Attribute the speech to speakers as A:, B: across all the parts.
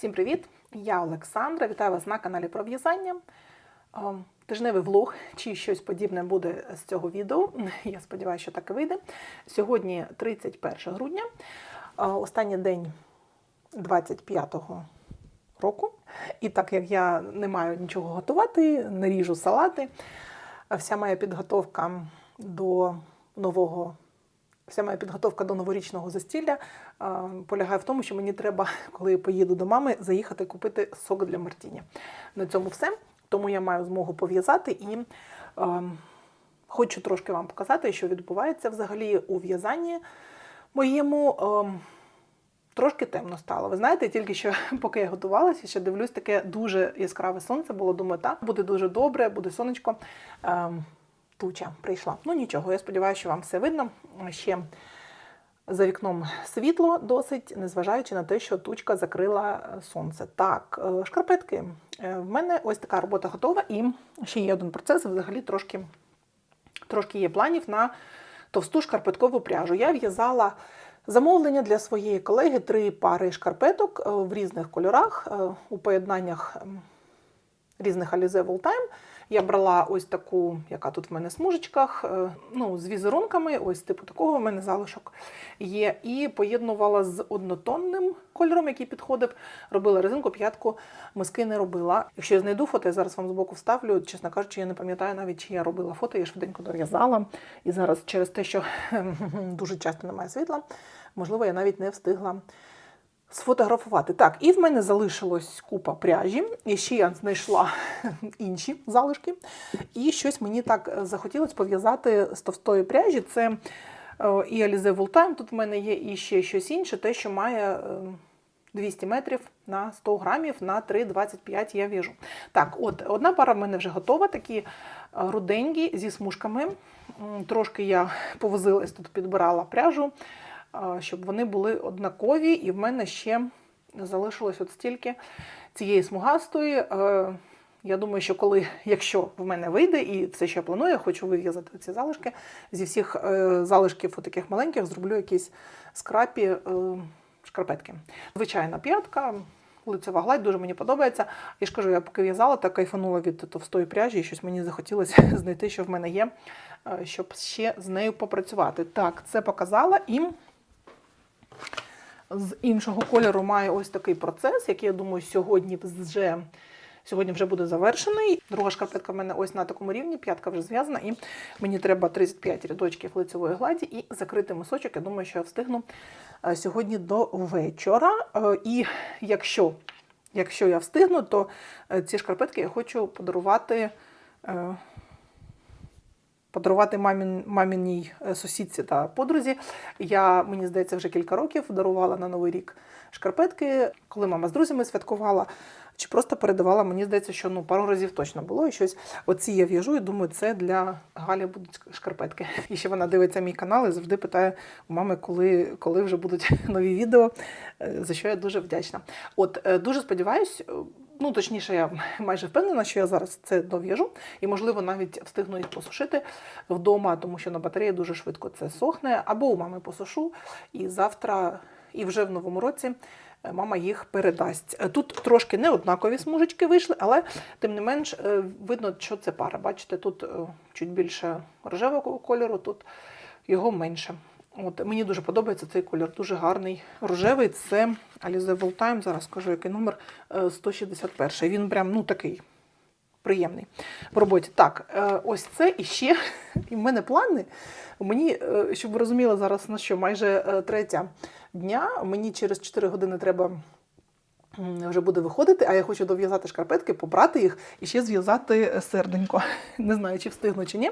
A: Всім привіт! Я Олександра. Вітаю вас на каналі про в'язання. Тижневий влог чи щось подібне буде з цього відео. Я сподіваюся, що так і вийде. Сьогодні 31 грудня, останній день 25-го року. І так як я не маю нічого готувати, не ріжу салати, вся моя підготовка до нового Вся моя підготовка до новорічного застілля полягає в тому, що мені треба, коли я поїду до мами, заїхати купити сок для Мартіні. На цьому все. Тому я маю змогу пов'язати і а, хочу трошки вам показати, що відбувається взагалі у в'язанні моєму. А, Трошки темно стало. Ви знаєте, тільки що, поки я готувалася, ще дивлюсь, таке дуже яскраве сонце було. Думаю, так, буде дуже добре, буде сонечко. Ем, туча прийшла. Ну нічого, я сподіваюся, що вам все видно. Ще за вікном світло досить, незважаючи на те, що тучка закрила сонце. Так, е, шкарпетки. Е, В мене ось така робота готова, і ще є один процес. Взагалі трошки, трошки є планів на товсту шкарпеткову пряжу. Я в'язала. Замовлення для своєї колеги три пари шкарпеток е, в різних кольорах, у поєднаннях різних Alize Time. Я брала ось таку, яка тут в мене смужечках, е, ну, з візерунками, ось типу такого в мене залишок є. І поєднувала з однотонним кольором, який підходив. Робила резинку, п'ятку, миски не робила. Якщо я знайду фото, я зараз вам збоку вставлю. Чесно кажучи, я не пам'ятаю навіть, чи я робила фото, я швиденько дов'язала. І зараз через те, що дуже часто немає світла, можливо, я навіть не встигла сфотографувати. Так, і в мене залишилось купа пряжі, і ще я знайшла інші залишки. І щось мені так захотілося пов'язати з товстої пряжі. Це е, і Alize Voltime, тут в мене є і ще щось інше, те, що має. е, 200 метрів на 100 грамів на 3,25 я в'яжу. Так, от одна пара в мене вже готова, такі е, руденькі зі смужками. Трошки я повозилась тут, підбирала пряжу, е, щоб вони були однакові, і в мене ще залишилось от стільки цієї смугастої. Е, Я думаю, що коли, якщо в мене вийде, і що я планую, я хочу вив'язати ці залишки. Зі всіх е, залишків таких маленьких зроблю якісь скрапі е, шкарпетки. Звичайна п'ятка, лицева гладь, дуже мені подобається. Я ж кажу, я поки в'язала, так кайфанула від товстої пряжі, і щось мені захотілося знайти, що в мене є, щоб ще з нею попрацювати. Так, це показала і. З іншого кольору має ось такий процес, який, я думаю, сьогодні вже, сьогодні вже буде завершений. Друга шкарпетка в мене ось на такому рівні, п'ятка вже зв'язана, і мені треба 35 рядочків лицевої гладі і закрити мисочок. Я думаю, що я встигну е, сьогодні до вечора. Е, І якщо, якщо я встигну, то е, ці шкарпетки я хочу подарувати. Подарувати мамін, маміній е, сусідці та подрузі. Я, мені здається, вже кілька років дарувала на Новий рік шкарпетки, коли мама з друзями святкувала, чи просто передавала. Мені здається, що ну пару разів точно було і щось. Оці я в'яжу і думаю, це для Галі будуть шкарпетки. І ще вона дивиться мій канал і завжди питає у мами, коли, коли вже будуть нові відео, е, за що я дуже вдячна. От е, дуже сподіваюсь. Ну, точніше, я майже впевнена, що я зараз це дов'яжу, і, можливо, навіть встигну їх посушити вдома, тому що на батареї дуже швидко це сохне, або у мами посушу, і завтра, і вже в новому році е, мама їх передасть. Е, Тут трошки не однакові смужечки вийшли, але тим не менш е, видно, що це пара. Бачите, тут чуть більше рожевого кольору, тут його менше. От, мені дуже подобається цей колір, дуже гарний. Рожевий це Alize Voltime, зараз скажу, який номер е, 161. Він прям ну такий приємний в роботі. Так, е, ось це і ще. І в мене плани. Мені, е, щоб ви розуміли, зараз на що майже е, третя дня. Мені через 4 години треба. Вже буде виходити, а я хочу дов'язати шкарпетки, побрати їх і ще зв'язати серденько. Не знаю, чи встигну, чи ні.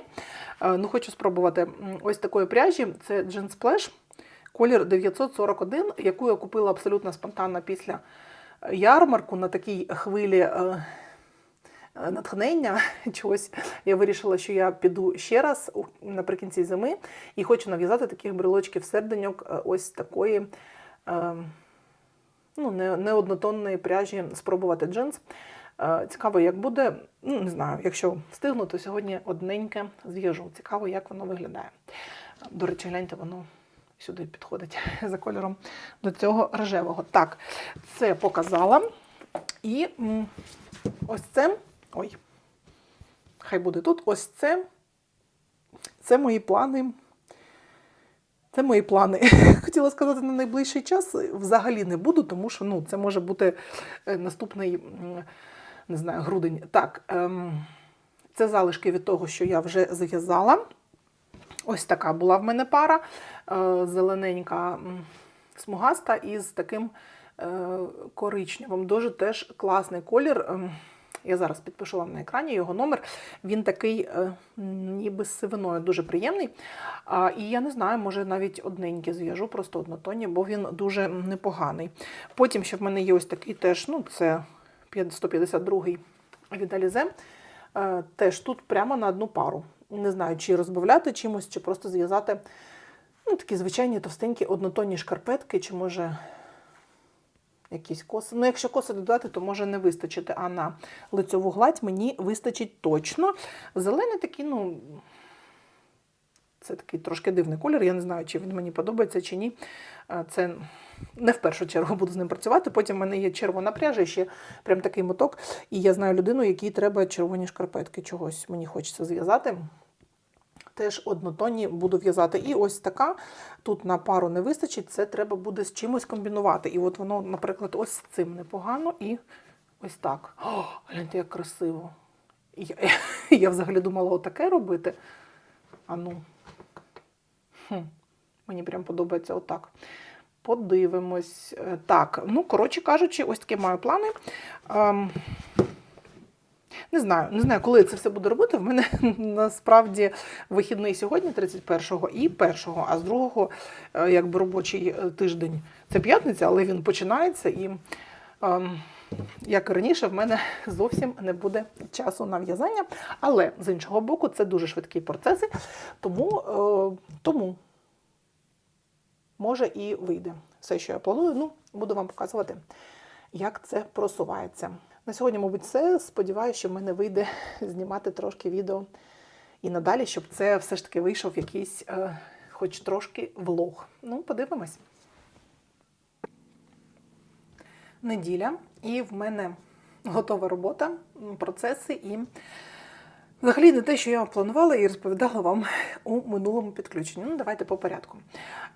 A: Е, Ну, хочу спробувати ось такої пряжі. Це Jean Splash, колір 941, яку я купила абсолютно спонтанно після ярмарку на такій хвилі е, е, натхнення чогось. Я вирішила, що я піду ще раз наприкінці зими і хочу нав'язати таких брелочків серденьок е, ось такої. е, Ну, не, не однотонної пряжі спробувати джинс. Е, Цікаво, як буде. Ну, не знаю, якщо встигну, то сьогодні одненьке зв'яжу. Цікаво, як воно виглядає. До речі, гляньте, воно сюди підходить за кольором до цього рожевого. Так, це показала. І ось це. Ой, хай буде тут. Ось це. Це мої плани. Це мої плани. Хотіла сказати на найближчий час. Взагалі не буду, тому що ну, це може бути е, наступний, не знаю, грудень. Так, ем, це залишки від того, що я вже зв'язала. Ось така була в мене пара, е, зелененька смугаста із таким е, коричневим. Дуже теж класний колір. Я зараз підпишу вам на екрані його номер. Він такий, е, ніби з сивиною, дуже приємний. І я не знаю, може навіть одненький зв'яжу, просто однотонні, бо він дуже непоганий. Потім ще в мене є ось такий теж, ну це 152-й від Alize. Е, Теж тут прямо на одну пару. Не знаю, чи розбавляти чимось, чи просто зв'язати ну, такі звичайні товстенькі однотонні шкарпетки, чи може якісь коси. Ну, якщо коси додати, то може не вистачити. А на лицьову гладь мені вистачить точно. Зелений такий, ну. Це такий трошки дивний колір. Я не знаю, чи він мені подобається чи ні. Е, Це не в першу чергу буду з ним працювати. Потім в мене є червона пряжа, ще прям такий моток. І я знаю людину, якій треба червоні шкарпетки. Чогось мені хочеться зв'язати. Теж однотонні буду в'язати. І ось така. Тут на пару не вистачить, це треба буде з чимось комбінувати. І от воно, наприклад, ось з цим непогано і ось так. О, гляньте, як красиво. Я, я взагалі думала отаке робити. А ну. Хм. Мені прям подобається отак. Подивимось. Е, Так, ну, коротше кажучи, ось такі маю плани. Ем, не знаю, не знаю, коли це все буду робити. В мене насправді вихідний сьогодні, 31-го і 1-го, а з 2-го, е, якби робочий е, тиждень. Це п'ятниця, але він починається і. ем, Як і раніше, в мене зовсім не буде часу на в'язання, але з іншого боку, це дуже швидкі процеси, тому, е, тому може і вийде все, що я планую. Ну, буду вам показувати, як це просувається. На сьогодні, мабуть, все. Сподіваюся, що в мене вийде знімати трошки відео і надалі, щоб це все ж таки вийшов якийсь, е, хоч трошки влог. Ну, подивимось. Неділя, і в мене готова робота, процеси і. Взагалі не те, що я планувала і розповідала вам у минулому підключенні. Ну, давайте по порядку.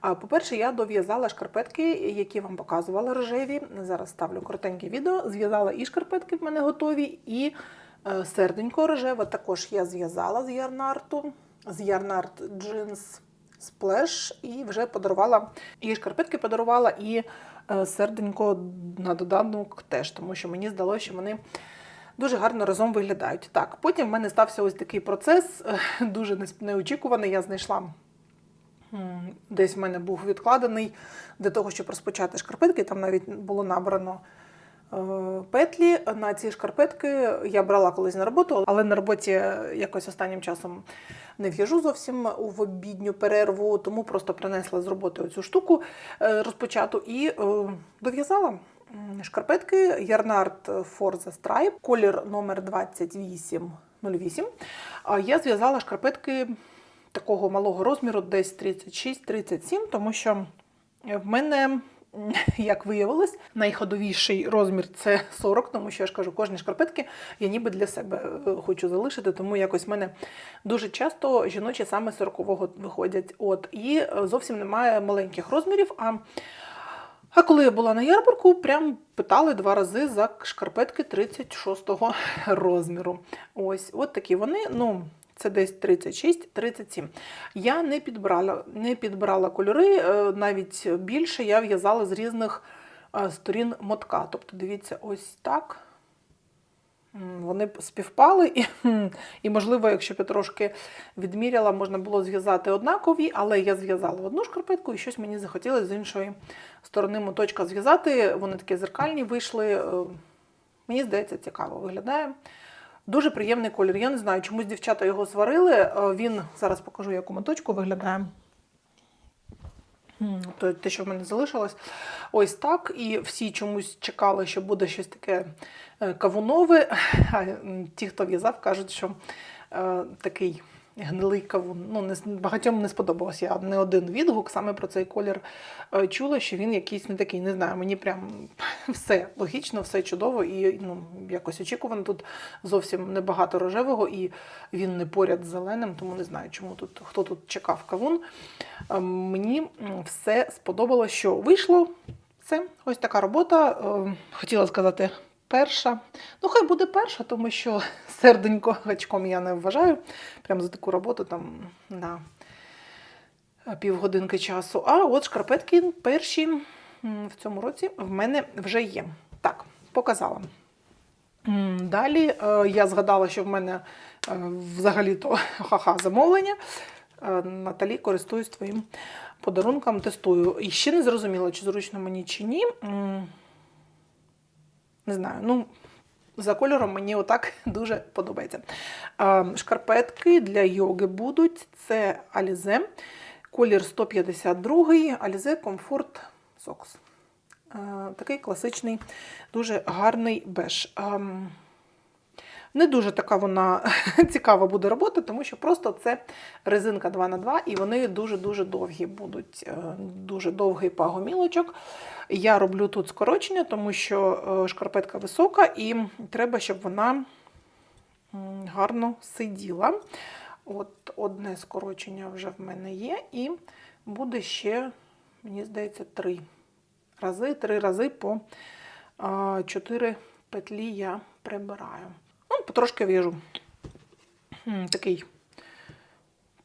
A: По-перше, я дов'язала шкарпетки, які вам показувала рожеві. Зараз ставлю коротеньке відео. Зв'язала і шкарпетки в мене готові, і е, серденько рожеве також я зв'язала з ярнарту, з ярнарт джинс сплеш, і вже подарувала і шкарпетки подарувала, і е, серденько на доданок теж, тому що мені здалося, що вони дуже гарно разом виглядають. Так, потім в мене стався ось такий процес, е, дуже неочікуваний. Я знайшла десь в мене був відкладений для того, щоб розпочати шкарпетки. Там навіть було набрано е, петлі на ці шкарпетки. Я брала колись на роботу, але на роботі якось останнім часом не в'яжу зовсім в обідню перерву, тому просто принесла з роботи оцю штуку е, розпочату і е, дов'язала. Шкарпетки Ярнард Forza Stripe, колір номер 2808. А Я зв'язала шкарпетки такого малого розміру, десь 36-37, тому що в мене, як виявилось, найходовіший розмір це 40, тому що я ж кажу, кожні шкарпетки я ніби для себе е, хочу залишити, тому якось в мене дуже часто жіночі саме 40-го виходять. От, і е, зовсім немає маленьких розмірів. а а коли я була на ярмарку, прям питали два рази за шкарпетки 36-го розміру. Ось, от такі вони. Ну, це десь 36-37. Я не підбирала, не підбирала кольори, е, навіть більше я в'язала з різних е, сторін мотка. Тобто, дивіться, ось так. Вони співпали, і, і, можливо, якщо б я трошки відміряла, можна було зв'язати однакові, але я зв'язала одну шкарпетку і щось мені захотілося з іншої сторони моточка зв'язати. Вони такі зеркальні вийшли. Е, Мені здається, цікаво виглядає. Дуже приємний колір. Я не знаю, чомусь дівчата його сварили. Е, Він зараз покажу, як у моточку виглядає. То те, що в мене залишилось, ось так. І всі чомусь чекали, що буде щось таке е, кавунове. А ті, хто в'язав, кажуть, що е, такий гнилий кавун. Ну, не, багатьом не сподобалося. Я не один відгук саме про цей колір е, чула, що він якийсь не такий. Не знаю, мені прям все логічно, все чудово і ну, якось очікувано. Тут зовсім небагато рожевого, і він не поряд з зеленим, тому не знаю, чому тут хто тут чекав кавун. Е, Мені все сподобалося, що вийшло. Це ось така робота. Е, Хотіла сказати перша. Ну, хай буде перша, тому що серденько гачком я не вважаю. Прямо за таку роботу там на півгодинки часу. А от шкарпетки перші в цьому році в мене вже є. Так, показала. Далі е, я згадала, що в мене е, взагалі-то ха-ха замовлення. Е, Наталі, користуюсь твоїм подарунком, тестую. І ще не зрозуміла, чи зручно мені чи ні. Не знаю. Ну, за кольором мені отак дуже подобається. Шкарпетки для йоги будуть. Це Alize. Колір 152, Alize Comfort Socks. Такий класичний, дуже гарний беж. Не дуже така вона цікава буде робота, тому що просто це резинка 2х2 і вони дуже-дуже довгі будуть. е, Дуже довгий пагомілочок. Я роблю тут скорочення, тому що е, шкарпетка висока, і треба, щоб вона гарно сиділа. От одне скорочення вже в мене є, і буде ще, мені здається, три рази, три рази по а, чотири петлі я прибираю. Ну, потрошки в'яжу. Такий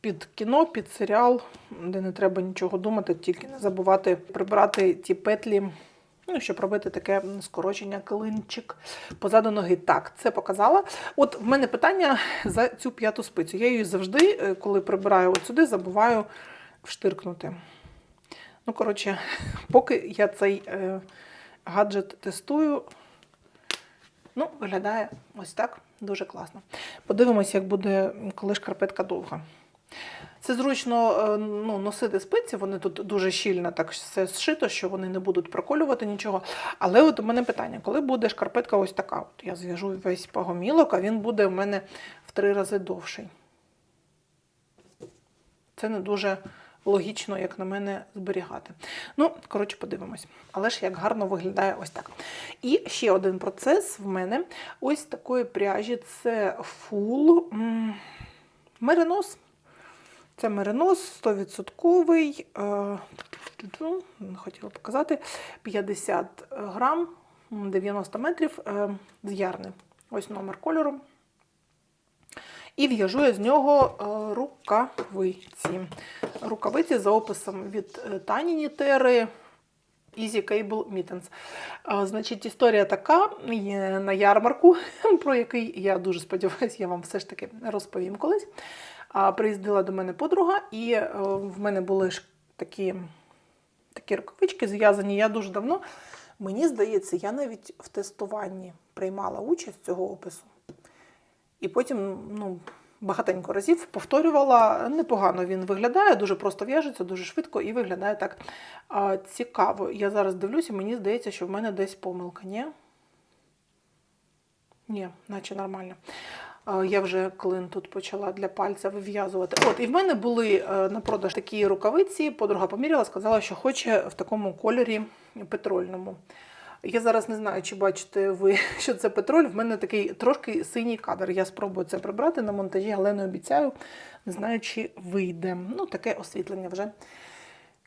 A: під кіно, під серіал, де не треба нічого думати, тільки не забувати прибирати ті петлі, ну, щоб робити таке скорочення клинчик позаду ноги. Так, це показала. От в мене питання за цю п'яту спицю. Я її завжди, е, коли прибираю от сюди, забуваю вштиркнути. Ну, коротше, поки я цей е, гаджет тестую, ну, виглядає ось так дуже класно. Подивимося, як буде, коли шкарпетка довга. Це зручно е, ну, носити спиці, вони тут дуже щільно так все зшито, що вони не будуть проколювати нічого. Але от у мене питання: коли буде шкарпетка ось така? От я зв'яжу весь пагомілок, а він буде у мене в три рази довший. Це не дуже логічно, як на мене, зберігати. Ну, коротше, подивимось. Але ж як гарно виглядає ось так. І ще один процес в мене ось такої пряжі це фул меринос. Це меринос 100%. е, хотіла показати. 50 грам, 90 метрів е, з ярни. Ось номер кольору. І в'яжу я з нього е, рукавиці. Рукавиці за описом від е, Тані Нітери. Easy Cable Mittens. Е, Значить, історія така є на ярмарку, про який я дуже сподіваюся, я вам все ж таки розповім колись. Приїздила до мене подруга, і в мене були ж такі, такі рукавички зв'язані. Я дуже давно. Мені здається, я навіть в тестуванні приймала участь цього опису. І потім ну, багатенько разів повторювала. Непогано він виглядає, дуже просто в'яжеться, дуже швидко і виглядає так а, цікаво. Я зараз дивлюся, мені здається, що в мене десь помилка. Ні? Ні, наче нормально. Я вже клин тут почала для пальця вив'язувати. От, і в мене були е, на продаж такі рукавиці. Подруга поміряла, сказала, що хоче в такому кольорі петрольному. Я зараз не знаю, чи бачите ви, що це петроль. В мене такий трошки синій кадр. Я спробую це прибрати на монтажі, але не обіцяю. Не знаю, чи вийде. Ну, таке освітлення вже.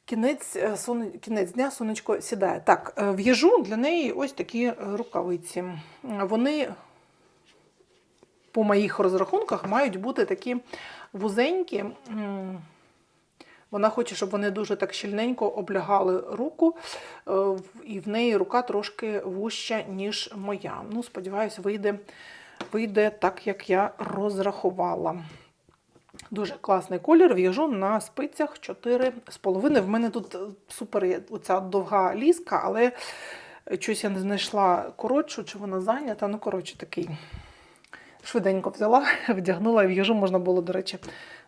A: Кінець, е, сон... Кінець дня сонечко сідає. Так, е, в'яжу для неї ось такі рукавиці. Вони, по моїх розрахунках, мають бути такі вузенькі. Вона хоче, щоб вони дуже так щільненько облягали руку, е, і в неї рука трошки вужча, ніж моя. Ну, сподіваюсь, вийде, вийде так, як я розрахувала. Дуже класний колір. В'яжу на спицях 4,5. В мене тут е, супер оця довга ліска, але щось я не знайшла коротшу, чи вона зайнята. Ну, коротше, такий. Швиденько взяла, вдягнула і в'яжу можна було, до речі,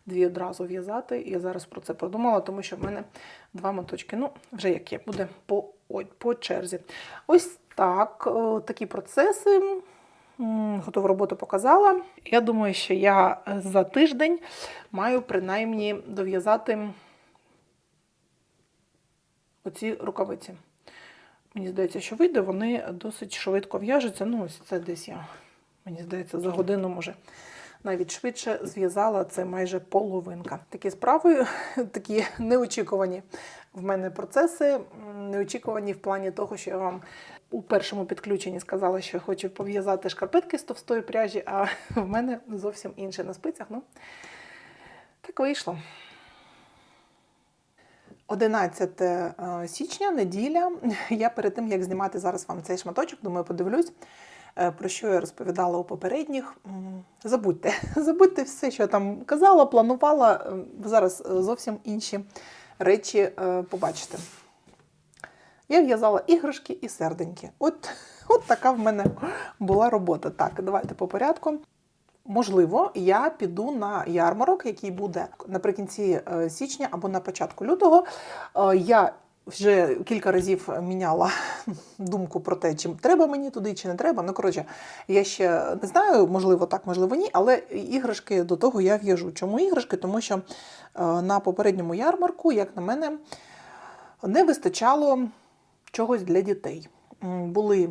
A: дві одразу в'язати. Я зараз про це подумала, тому що в мене два моточки. Ну, вже як є, буде по, ой, по черзі. Ось так, такі процеси. Готову роботу показала. Я думаю, що я за тиждень маю принаймні дов'язати оці рукавиці. Мені здається, що вийде, вони досить швидко в'яжуться. Ну, ось це десь я, мені здається, за годину може. Навіть швидше зв'язала це майже половинка. Такі справи, такі неочікувані в мене процеси, неочікувані в плані того, що я вам у першому підключенні сказала, що хочу пов'язати шкарпетки з товстої пряжі, а в мене зовсім інше на спицях. Ну, так вийшло. 11 е, січня, неділя. Я перед тим, як знімати зараз вам цей шматочок, думаю, подивлюсь, про що я розповідала у попередніх. Забудьте, забудьте все, що я там казала, планувала. Е, Зараз е, зовсім інші речі е, побачите. Я в'язала іграшки і серденьки. От, от така в мене була робота. Так, давайте по порядку. Можливо, я піду на ярмарок, який буде наприкінці е, січня або на початку лютого. Е, Я вже кілька разів міняла думку про те, чи треба мені туди, чи не треба. Ну, коротше, я ще не знаю, можливо, так, можливо, ні, але іграшки до того я в'яжу. Чому іграшки? Тому що е, на попередньому ярмарку, як на мене, не вистачало чогось для дітей. Були,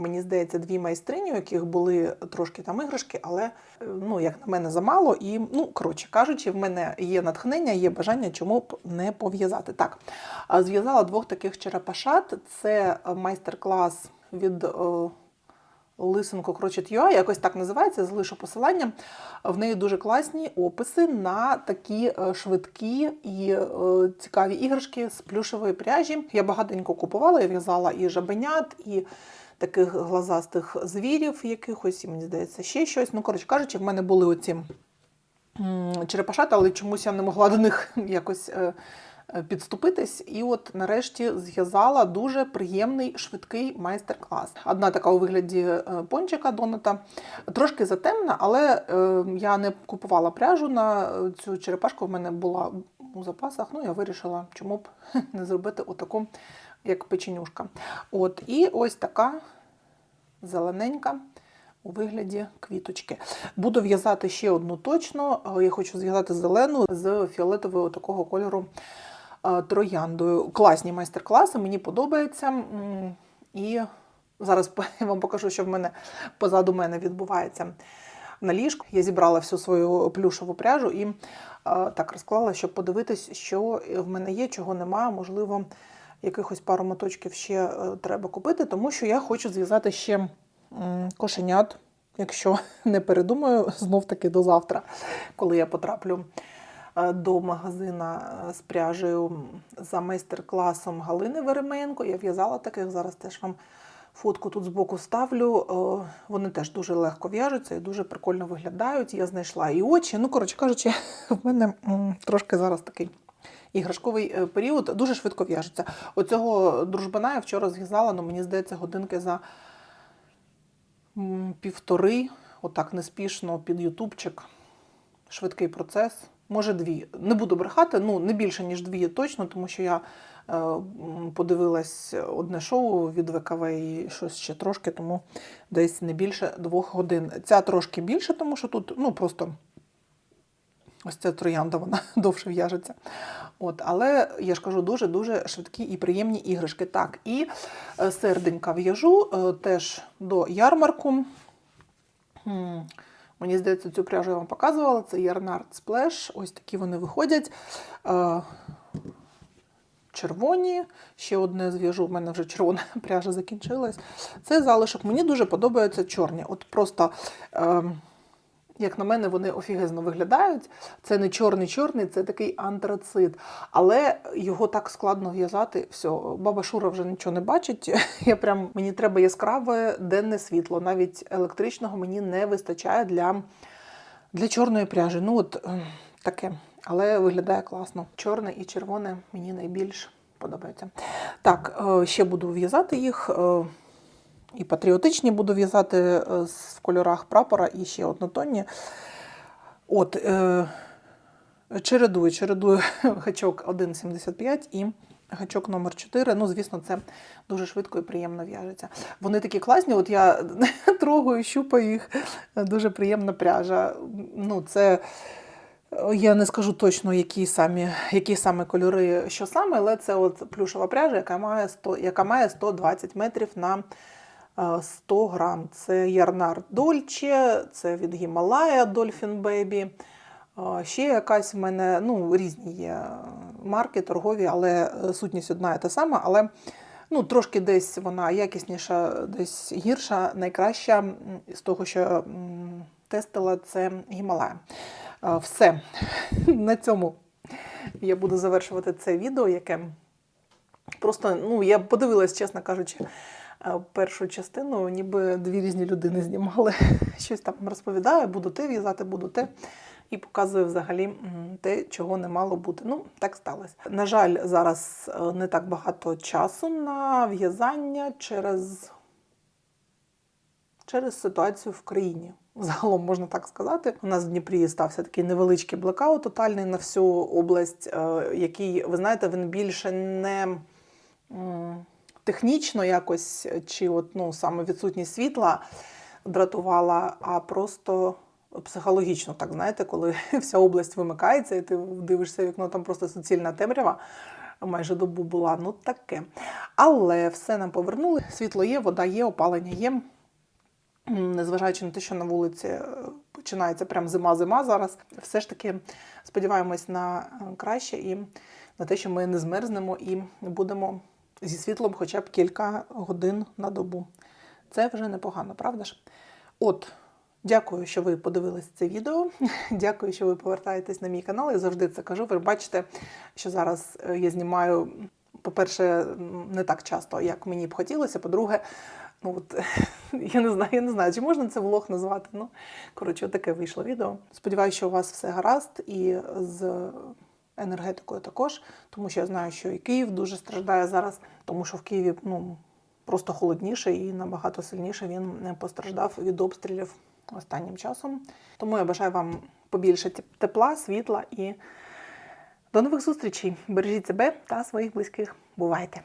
A: мені здається, дві майстрині, у яких були трошки там іграшки, але, е, ну, як на мене, замало. І, ну, коротше кажучи, в мене є натхнення, є бажання, чому б не пов'язати. Так, зв'язала двох таких черепашат. Це е, майстер-клас від. е, Лисенко Крочет UA, якось так називається, залишу посилання. В неї дуже класні описи на такі швидкі і цікаві іграшки з плюшевої пряжі. Я багатенько купувала, я в'язала і жабенят, і таких глазастих звірів якихось, і мені здається, ще щось. Ну, коротше кажучи, в мене були оці черепашата, але чомусь я не могла до них якось. е, е, Підступитись, і от нарешті зв'язала дуже приємний швидкий майстер-клас. Одна така у вигляді е, пончика доната, трошки затемна, але я не купувала пряжу на цю черепашку. В мене була у запасах. Ну я вирішила, чому б не зробити отаку, як печенюшка. От і ось така зелененька. У вигляді квіточки. Буду в'язати ще одну точно. Я хочу зв'язати зелену з фіолетового такого кольору е, трояндою. Класні майстер-класи, мені подобається. І зараз я вам покажу, що в мене позаду мене відбувається на ліжку. Я зібрала всю свою плюшову пряжу і е, так розклала, щоб подивитись, що в мене є, чого нема. Можливо, якихось пару моточків ще е, треба купити, тому що я хочу зв'язати ще кошенят. Якщо не передумаю, знов таки до завтра, коли я потраплю е, до магазина е, з пряжею за майстер-класом Галини Веременко. Я в'язала таких, зараз теж вам фотку тут збоку ставлю. Вони теж дуже легко в'яжуться і дуже прикольно виглядають. Я знайшла і очі. Ну, коротше кажучи, в мене трошки зараз такий. Іграшковий е, період дуже швидко в'яжеться. Оцього дружбана я вчора зв'язала, ну мені здається, годинки за півтори, отак неспішно під ютубчик. Швидкий процес. Може, дві. Не буду брехати, ну не більше, ніж дві точно, тому що я е, подивилась одне шоу від ВКВ і щось ще трошки, тому десь не більше двох годин. Ця трошки більше, тому що тут ну просто ось ця троянда, вона довше в'яжеться. От, але я ж кажу, дуже-дуже швидкі і приємні іграшки. Так, і е, серденька в'яжу е, теж до ярмарку. Мені здається, цю пряжу я вам показувала. Це Yarnard Splash. Ось такі вони виходять. Е, Червоні. Ще одне зв'яжу, в мене вже червона пряжа закінчилась. Це залишок. Мені дуже подобаються чорні. От просто, е, як на мене, вони офігезно виглядають. Це не чорний-чорний, це такий антрацит. Але його так складно в'язати. Все, баба Шура вже нічого не бачить. Я прям, мені треба яскраве денне світло. Навіть електричного мені не вистачає для, для чорної пряжі. Ну, от е, таке. Але виглядає класно. Чорне і червоне мені найбільш подобається. Так, е, ще буду в'язати їх. Е, І патріотичні буду в'язати е, в кольорах прапора і ще однотонні. От, е, чередую, чередую гачок 1,75 і гачок номер 4. Ну, звісно, це дуже швидко і приємно в'яжеться. Вони такі класні, от я трогаю, щупаю їх, дуже приємна пряжа. Ну, це. Я не скажу точно, які самі, які саме кольори, що саме, але це от плюшова пряжа, яка має 100, яка має 120 метрів на е, 100 грам. Це Ярнар Дольче, це від Гімалая Dolphin Baby. Е, Ще якась в мене ну, різні є марки торгові, але е, сутність одна і та сама. Але ну, трошки десь вона якісніша, десь гірша, найкраща з того, що тестила, це Гімалая. Е, Все. На цьому я буду завершувати це відео, яке просто, ну, я подивилась, чесно кажучи, е, першу частину, ніби дві різні людини знімали. Щось там розповідаю, буду те в'язати, буду те. І показую взагалі те, чого не мало бути. Ну, так сталося. На жаль, зараз е, не так багато часу на в'язання через через ситуацію в країні. Загалом можна так сказати. У нас в Дніпрі стався такий невеличкий блекаут тотальний на всю область, е, який, ви знаєте, він більше не технічно якось, чи от, ну, саме відсутність світла дратувала, а просто психологічно, так знаєте, коли вся область вимикається, і ти дивишся вікно, там просто суцільна темрява. Майже добу була, ну таке. Але все нам повернули. Світло є, вода є, опалення є. Незважаючи на те, що на вулиці е, починається прям зима-зима зараз, все ж таки сподіваємось на е, краще і на те, що ми не змерзнемо і будемо зі світлом хоча б кілька годин на добу. Це вже непогано, правда ж? От, дякую, що ви подивились це відео. Дякую, що ви повертаєтесь на мій канал. Я завжди це кажу. Ви бачите, що зараз е, я знімаю, по-перше, не так часто, як мені б хотілося. По-друге, ну от я не знаю, я не знаю, чи можна це влог назвати. Ну, коротше, таке вийшло відео. Сподіваюся, що у вас все гаразд і з енергетикою також, тому що я знаю, що і Київ дуже страждає зараз, тому що в Києві ну, просто холодніше і набагато сильніше він не постраждав від обстрілів останнім часом. Тому я бажаю вам побільше тепла, світла і до нових зустрічей! Бережіть себе та своїх близьких. Бувайте!